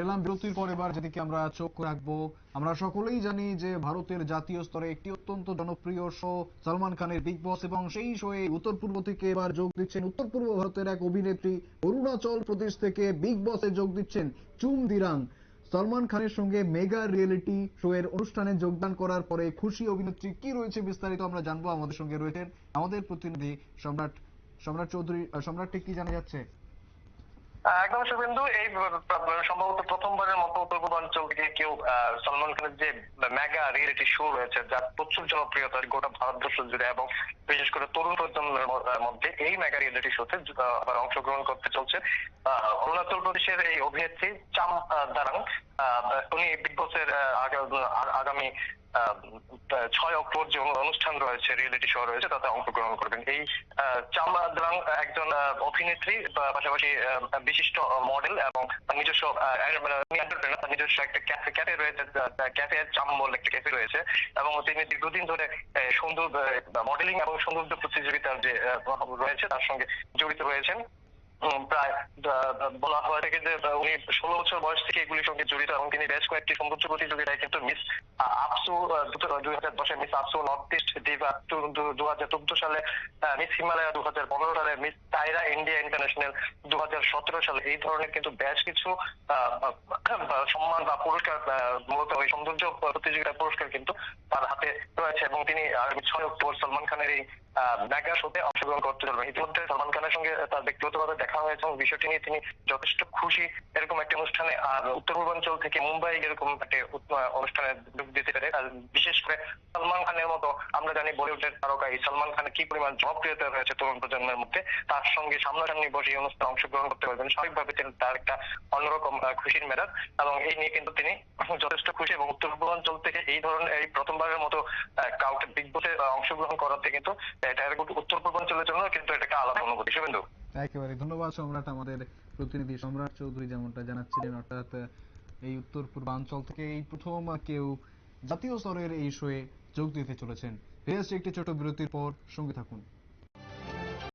এলাম বিরতির পর এবার যেদিকে আমরা চোখ রাখব আমরা সকলেই জানি যে ভারতের জাতীয় স্তরে একটি অত্যন্ত জনপ্রিয় শো সালমান খানের বিগ বস এবং সেই শোয়ে উত্তর পূর্ব থেকে এবার যোগ দিচ্ছেন উত্তর পূর্ব ভারতের এক অভিনেত্রী। অরুণাচল প্রদেশ থেকে বিগ বসে যোগ দিচ্ছেন চুম দিরাং। সলমান খানের সঙ্গে মেগা রিয়েলিটি শো এর অনুষ্ঠানে যোগদান করার পরে খুশি অভিনেত্রী কি রয়েছে বিস্তারিত আমরা জানব। আমাদের সঙ্গে রয়েছেন আমাদের প্রতিনিধি সম্রাট সম্রাট চৌধুরী আহ, সম্রাট ঠিক কি জানা যাচ্ছে? একদম শুভেন্দু, এই সম্ভবত প্রথমবারের মতো উত্তর পূর্বাঞ্চল থেকে কেউ সালমান খানের যে মেগা রিয়েলিটি শো রয়েছে, যার প্রচুর জনপ্রিয়তা গোটা ভারতবর্ষ জুড়ে এবং বিশেষ করে তরুণ প্রজন্মের মধ্যে এই মেগা রিয়েলিটি শোতে আবার অংশগ্রহণ করতে চলছে। অরুণাচল প্রদেশের এই অভিনেত্রী চাম দারাং উনি বিগ বসের আগামী ছয় অক্টোবর যে অনুষ্ঠান রয়েছে রিয়েলিটি শো রয়েছে তাতে অংশগ্রহণ করবেন। এই আহ, চাম দ্রাং একজন অভিনেত্রী পাশাপাশি বিশিষ্ট মডেল এবং নিজস্ব মানে নিজস্ব একটা ক্যাফে ক্যাফে রয়েছে ক্যাফে চাম বলে একটা ক্যাফে রয়েছে এবং তিনি দীর্ঘদিন ধরে আহ, সুন্দর মডেলিং এবং সৌন্দর্য প্রতিযোগিতার যে রয়েছে তার সঙ্গে জড়িত রয়েছেন। প্রায় বলা হয় থেকে যে উনি ষোলো বছর বয়স থেকে এগুলির সঙ্গে জড়িত এবং তিনি বেশ কয়েকটি সৌন্দর্য প্রতিযোগিতায় কিন্তু মিস আপসু দুই হাজার দশে মিস আপসু নর্থ ইস্ট দিভা দু হাজার চোদ্দ সালে মিস হিমালয়া দু হাজার পনেরো সালে মিস টাইরা ইন্ডিয়া ইন্টারন্যাশনাল দু হাজার সতেরো সালে। এই ধরনের কিন্তু বেশ কিছু সম্মান বা পুরস্কার মূলত ওই সৌন্দর্য প্রতিযোগিতা পুরস্কার কিন্তু তার হাতে রয়েছে এবং তিনি ছয় অক্টোবর সলমান খানের এই মেগা শোতে অংশগ্রহণ করতে চলবেন ইতিমধ্যে সলমান খানের সঙ্গে তার ব্যক্তিগতভাবে দেখা হয়েছে এবং বিষয়টি নিয়ে তিনি যথেষ্ট খুশি। এরকম একটি অনুষ্ঠানে, আর উত্তর পূর্বাঞ্চল থেকে মুম্বাই এরকম একটি অনুষ্ঠানে যোগ দিতে পেরে, আর বিশেষ করে সলমান খানের মতো, আমরা জানি বলিউডের তারকা এই সালমান খানের কি পরিমাণ জনপ্রিয়তা রয়েছে তরুণ প্রজন্মের মধ্যে, তার সঙ্গে সামনাসামনি বসে এই অনুষ্ঠানে অংশগ্রহণ করতে পারবেন। স্বাভাবিকভাবে তিনি তার একটা অন্যরকম খুশির মেজাজ, এবং এই নিয়ে কিন্তু তিনি যথেষ্ট খুশি এবং উত্তর পূর্বাঞ্চল থেকে এই ধরনের, এই প্রথমবারের মতো আহ, কাউকে বিগ বসে অংশগ্রহণ করাতে কিন্তু এটা উত্তর পূর্বাঞ্চলের জন্য কিন্তু এটাকে আলাদা অনুভূতি শুভেন্দু একেবারে ধন্যবাদ সম্রাট আমাদের প্রতিনিধি সম্রাট চৌধুরী যেমনটা জানাচ্ছিলেন, অর্থাৎ এই উত্তর পূর্বাঞ্চল থেকে এই প্রথম কেউ জাতীয় স্তরের এই শোয়ে যোগ দিতে চলেছেন। ফিরে একটি ছোট বিরতির পর সঙ্গে থাকুন।